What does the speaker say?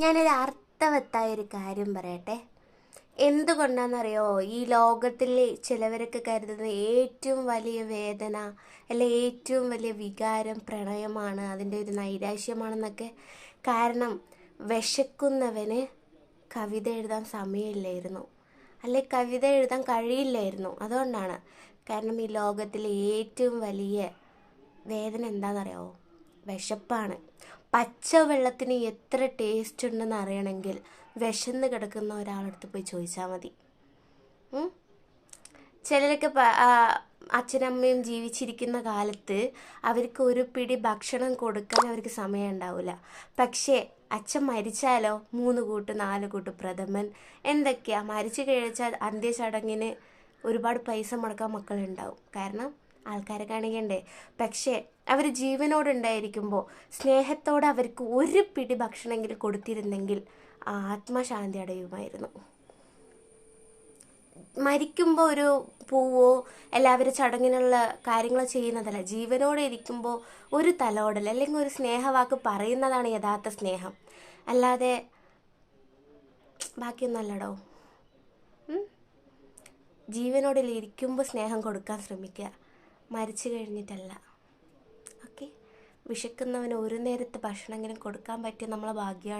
ഞാനൊരു അർത്ഥവത്തായ ഒരു കാര്യം പറയട്ടെ. എന്തുകൊണ്ടാണെന്നറിയോ ഈ ലോകത്തിൽ ചിലവരൊക്കെ കരുതുന്ന ഏറ്റവും വലിയ വേദന അല്ലെ ഏറ്റവും വലിയ വികാരം പ്രണയമാണ് അതിന്റെ ഒരു നൈരാശ്യമാണെന്നൊക്കെ. കാരണം വിശക്കുന്നവന് കവിത എഴുതാൻ സമയമില്ലായിരുന്നു. അല്ലെ കവിത എഴുതാൻ കഴിയില്ലായിരുന്നു. അതുകൊണ്ടാണ്. കാരണം ഈ ലോകത്തിലെ ഏറ്റവും വലിയ വേദന എന്താണെന്നറിയാവോ വിശപ്പാണ്. പച്ചവെള്ളത്തിന് എത്ര ടേസ്റ്റ് ഉണ്ടെന്ന് അറിയണമെങ്കിൽ വിശന്ന് കിടക്കുന്ന ഒരാളടുത്ത് പോയി ചോദിച്ചാൽ മതി? ചിലരൊക്കെ അച്ഛനമ്മയും ജീവിച്ചിരിക്കുന്ന കാലത്ത് അവർക്ക് ഒരു പിടി ഭക്ഷണം കൊടുക്കാൻ അവർക്ക് സമയം ഉണ്ടാവില്ല പക്ഷേ അച്ഛൻ മരിച്ചാലോ? മൂന്ന് കൂട്ട് നാല് കൂട്ട് പ്രഥമൻ എന്തൊക്കെയാ? മരിച്ചു കഴിച്ചാൽ അന്ത്യചടങ്ങിന് ഒരുപാട് പൈസ മുടക്കാൻ മക്കളുണ്ടാവും. കാരണം ആൾക്കാരെ കാണിക്കണ്ടേ? പക്ഷേ അവർ ജീവനോടുണ്ടായിരിക്കുമ്പോൾ സ്നേഹത്തോടെ അവർക്ക് ഒരു പിടി ഭക്ഷണമെങ്കിലും കൊടുത്തിരുന്നെങ്കിൽ ആത്മശാന്തി അടയുമായിരുന്നു. മരിക്കുമ്പോൾ ഒരു പൂവോ എല്ലാവരും ചടങ്ങിനുള്ള കാര്യങ്ങൾ ചെയ്യുന്നതല്ല. ജീവനോടെ ഇരിക്കുമ്പോൾ ഒരു തലോടൽ അല്ലെങ്കിൽ ഒരു സ്നേഹവാക്ക് പറയുന്നതാണ് യഥാർത്ഥ സ്നേഹം. അല്ലാതെ ബാക്കിയൊന്നല്ലടോ? ജീവനോടെ ഇരിക്കുമ്പോൾ സ്നേഹം കൊടുക്കാൻ ശ്രമിക്കുക. മരിച്ചു കഴിഞ്ഞിട്ടല്ല. ഓക്കെ വിശക്കുന്നവന് ഒരു നേരത്തെ ഭക്ഷണമെങ്കിലും കൊടുക്കാൻ പറ്റിയ നമ്മളെ ഭാഗ്യമാണ്.